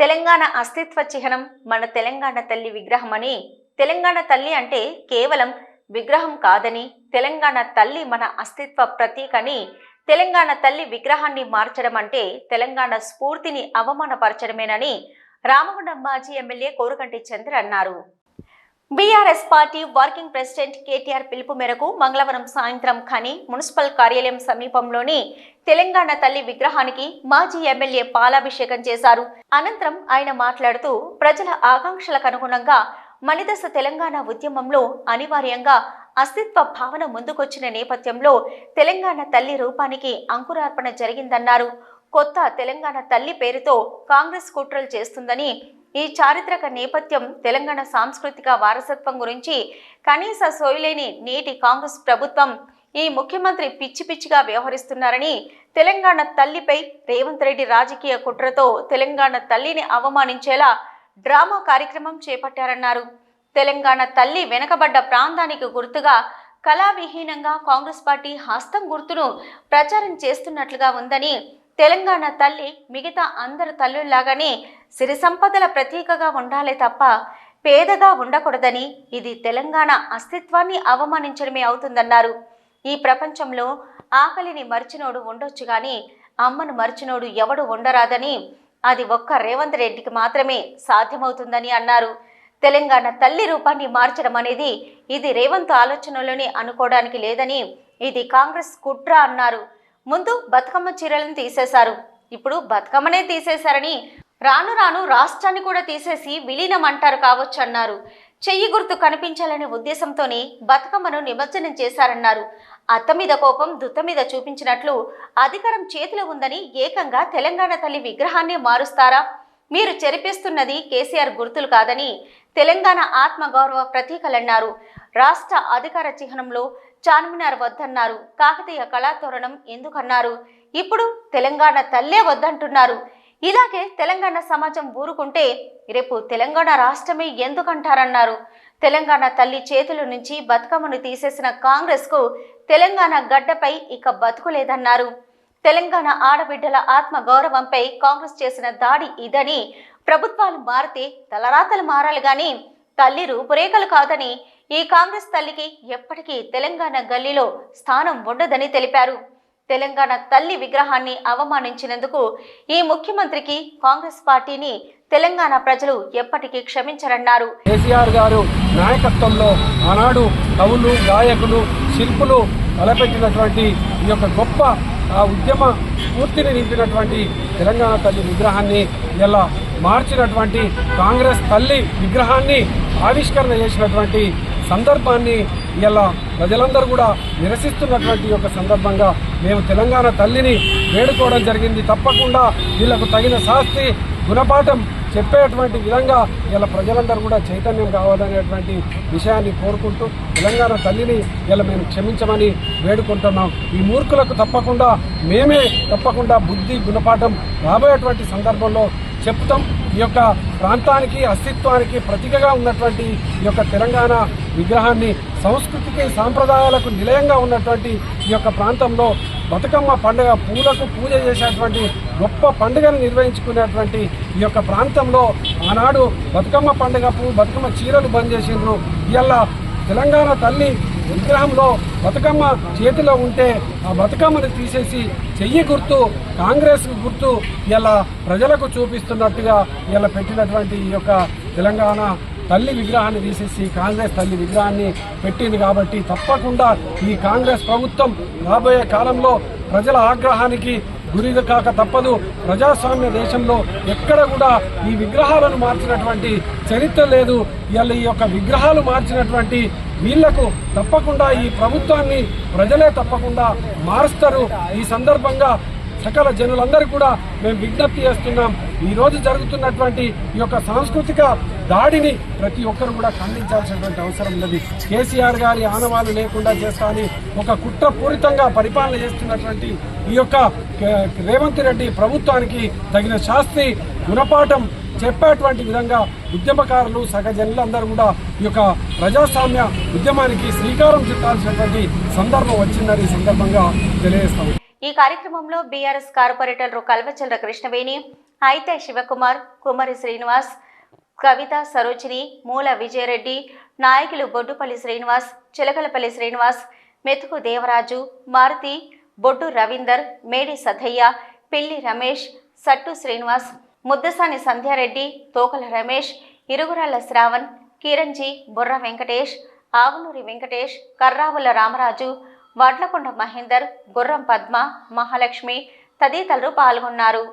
తెలంగాణ అస్తిత్వ చిహ్నం మన తెలంగాణ తల్లి విగ్రహం అని. తెలంగాణ తల్లి అంటే కేవలం విగ్రహం కాదని తెలంగాణ తల్లి మన అస్తిత్వ ప్రతీకని తెలంగాణ తల్లి విగ్రహాన్ని మార్చడం అంటే తెలంగాణ స్ఫూర్తిని అవమానపరచడమేనని రామగుండం మాజీ ఎమ్మెల్యే కోరుకంటి చంద్ర అన్నారు. BRS party working president KTR పిలుపు మేరకు మంగళవారం సాయంత్రం ఖని మున్సిపల్ కార్యాలయం సమీపంలోని తెలంగాణ తల్లి విగ్రహానికి మాజీ ఎమ్మెల్యే పాలాభిషేకం చేశారు. అనంతరం ఆయన మాట్లాడుతూ ప్రజల ఆకాంక్షలకు అనుగుణంగా మణిదశ తెలంగాణ ఉద్యమంలో అనివార్యంగా అస్తిత్వ భావన ముందుకొచ్చిన నేపథ్యంలో తెలంగాణ తల్లి రూపానికి అంకురార్పణ జరిగిందన్నారు. కొత్త తెలంగాణ తల్లి పేరుతో కాంగ్రెస్ కుట్రలు చేస్తుందని ఈ చారిత్రక నేపథ్యం తెలంగాణ సాంస్కృతిక వారసత్వం గురించి కనీస సోయలేని నేటి కాంగ్రెస్ ప్రభుత్వం ఈ ముఖ్యమంత్రి పిచ్చి పిచ్చిగా వ్యవహరిస్తున్నారని తెలంగాణ తల్లిపై రేవంత్ రెడ్డి రాజకీయ కుట్రతో తెలంగాణ తల్లిని అవమానించేలా డ్రామా కార్యక్రమం చేపట్టారన్నారు. తెలంగాణ తల్లి వెనకబడ్డ ప్రాంతానికి గుర్తుగా కళావిహీనంగా కాంగ్రెస్ పార్టీ హస్తం గుర్తును ప్రచారం చేస్తున్నట్లుగా ఉందని తెలంగాణ తల్లి మిగతా అందరు తల్లుల్లాగానే సిరి సంపదల ప్రతీకగా ఉండాలే తప్ప పేదగా ఉండకూడదని ఇది తెలంగాణ అస్తిత్వాన్ని అవమానించడమే అవుతుందన్నారు. ఈ ప్రపంచంలో ఆకలిని మరిచినోడు ఉండొచ్చు కానీ అమ్మను మరిచినోడు ఎవడు ఉండరాదని అది ఒక్క రేవంత్ రెడ్డికి మాత్రమే సాధ్యమవుతుందని అన్నారు. తెలంగాణ తల్లి రూపాన్ని మార్చడం అనేది ఇది రేవంత్ ఆలోచనలోనే అనుకోవడానికి లేదని ఇది కాంగ్రెస్ కుట్ర అన్నారు. ముందు బతుకమ్మ చీరలను తీసేశారు. ఇప్పుడు బతుకమ్మనే తీసేశారని రాను రాను రాష్ట్రాన్ని కూడా తీసేసి విలీనం అంటారు కావచ్చు అన్నారు చెయ్యి గుర్తు కనిపించాలనే ఉద్దేశంతోనే బతుకమ్మను నిమజ్జనం చేశారన్నారు. అత్త మీద కోపం దుత్త మీద చూపించినట్లు అధికారం చేతిలో ఉందని ఏకంగా తెలంగాణ తల్లి విగ్రహాన్ని మారుస్తారా? మీరు చెరిపేస్తున్నది కేసీఆర్ గుర్తులు కాదని తెలంగాణ ఆత్మగౌరవ ప్రతీకలన్నారు. రాష్ట్ర అధికార చిహ్నంలో చార్మినార్ వద్దన్నారు. కాకతీయ కళాతోరణం ఎందుకన్నారు? ఇప్పుడు తెలంగాణ తల్లే వద్దంటున్నారు. ఇలాగే తెలంగాణ సమాజం ఊరుకుంటే రేపు తెలంగాణ రాష్ట్రమే ఎందుకంటారన్నారు. తెలంగాణ తల్లి చేతుల నుంచి బతుకమ్మను తీసేసిన కాంగ్రెస్కు తెలంగాణ గడ్డపై ఇక బతుకులేదన్నారు. తెలంగాణ ఆడబిడ్డల ఆత్మ గౌరవంపై కాంగ్రెస్ చేసిన దాడి ఇదని ప్రభుత్వాలు మారితే తలరాతలు మారాలి గాని తల్లి రూపురేఖలు కాదని ఈ కాంగ్రెస్ తల్లికి ఎప్పటికీ తెలంగాణ గల్లీలో స్థానం ఉండదని తెలిపారు. తెలంగాణ తల్లి విగ్రహాన్ని అవమానించినందుకు ఈ ముఖ్యమంత్రికి కాంగ్రెస్ పార్టీని తెలంగాణ ప్రజలు ఎప్పటికీ క్షమించరన్నారు. కేసీఆర్ గారు నాయకత్వంలో ఆనాడు కవులు గాయకులు శిల్పులు తలపెట్టినటువంటి ఈ యొక్క గొప్ప ఆ ఉద్యమ స్ఫూర్తిని నింపినటువంటి తెలంగాణ తల్లి విగ్రహాన్ని ఇలా మార్చినటువంటి కాంగ్రెస్ తల్లి విగ్రహాన్ని ఆవిష్కరణ చేసినటువంటి సందర్భాన్ని ఇలా ప్రజలందరూ కూడా నిరసిస్తున్నటువంటి యొక్క సందర్భంగా మేము తెలంగాణ తల్లిని వేడుకోవడం జరిగింది. తప్పకుండా వీళ్ళకు తగిన శాస్తి గుణపాఠం చెప్పేటువంటి విధంగా ఇలా ప్రజలందరూ కూడా చైతన్యం కావాలనేటువంటి విషయాన్ని కోరుకుంటూ తెలంగాణ తల్లిని ఇలా మేము క్షమించమని వేడుకుంటున్నాం. ఈ మూర్ఖులకు తప్పకుండా మేమే తప్పకుండా బుద్ధి గుణపాఠం రాబోయేటువంటి సందర్భంలో చెప్తాం. ఈ యొక్క ప్రాంతానికి అస్తిత్వానికి ప్రతీకగా ఉన్నటువంటి ఈ యొక్క తెలంగాణ విగ్రహాన్ని సంస్కృతికి సాంప్రదాయాలకు నిలయంగా ఉన్నటువంటి ఈ యొక్క ప్రాంతంలో బతుకమ్మ పండుగ పూలకు పూజ చేసేటువంటి గొప్ప పండుగను నిర్వహించుకునేటువంటి ఈ యొక్క ప్రాంతంలో ఆనాడు బతుకమ్మ పండుగ పూ బతుకమ్మ చీరలు బంద్ చేసిండ్రు. ఇలా తెలంగాణ తల్లి విగ్రహంలో బతుకమ్మ చేతిలో ఉంటే ఆ బతుకమ్మను తీసేసి చెయ్యి గుర్తు కాంగ్రెస్ గుర్తు ఇలా ప్రజలకు చూపిస్తున్నట్టుగా ఇలా పెట్టినటువంటి ఈ యొక్క తెలంగాణ తల్లి విగ్రహాన్ని తీసేసి కాంగ్రెస్ తల్లి విగ్రహాన్ని పెట్టింది కాబట్టి తప్పకుండా ఈ కాంగ్రెస్ ప్రభుత్వం రాబోయే కాలంలో ప్రజల ఆగ్రహానికి గురి కాక తప్పదు. ప్రజాస్వామ్య దేశంలో ఎక్కడ కూడా ఈ విగ్రహాలను మార్చినటువంటి చరిత్ర లేదు. ఇవాళ ఈ యొక్క విగ్రహాలు మార్చినటువంటి వీళ్ళకు తప్పకుండా ఈ ప్రభుత్వాన్ని ప్రజలే తప్పకుండా మారుస్తారు. ఈ సందర్భంగా సకల జనులందరూ కూడా మేము విజ్ఞప్తి చేస్తున్నాం. ఈ రోజు జరుగుతున్నటువంటి ఈ యొక్క సాంస్కృతిక దాడిని ప్రతి ఒక్కరు కూడా ఖండించాల్సినటువంటి అవసరం ఉన్నది. కేసీఆర్ గారి ఆనవాలు లేకుండా చేస్తామని ఒక కుట్రపూరితంగా పరిపాలన చేస్తున్నటువంటి ఈ యొక్క రేవంత్ రెడ్డి ప్రభుత్వానికి తగిన శాస్త్రి గుణపాఠం చెప్పేటువంటి విధంగా ఉద్యమకారులు సహజనులందరూ కూడా ఈ యొక్క ప్రజాస్వామ్య ఉద్యమానికి శ్రీకారం చుట్టాల్సినటువంటి సందర్భం వచ్చిందని సందర్భంగా తెలియజేస్తాము. ఈ కార్యక్రమంలో బీఆర్ఎస్ కార్పొరేటర్లు కల్వచంద్ర కృష్ణవేణి అయితే శివకుమార్ కుమారి శ్రీనివాస్ కవిత సరోజిని మూల విజయరెడ్డి నాయకులు బొడ్డుపల్లి శ్రీనివాస్ చిలకలపల్లి శ్రీనివాస్ మెతుకు దేవరాజు మారుతి బొడ్డు రవీందర్ మేడి సథయ్య పిల్లి రమేష్ సట్టు శ్రీనివాస్ ముద్దసాని సంధ్యారెడ్డి తోకల రమేష్ ఇరుగురాళ్ళ శ్రావణ్ కిరంజీ బుర్ర వెంకటేష్ ఆవునూరి వెంకటేష్ కర్రావుల రామరాజు వడ్లకొండ మహేందర్ గుర్రం పద్మ మహాలక్ష్మి తదితరులు పాల్గొన్నారు.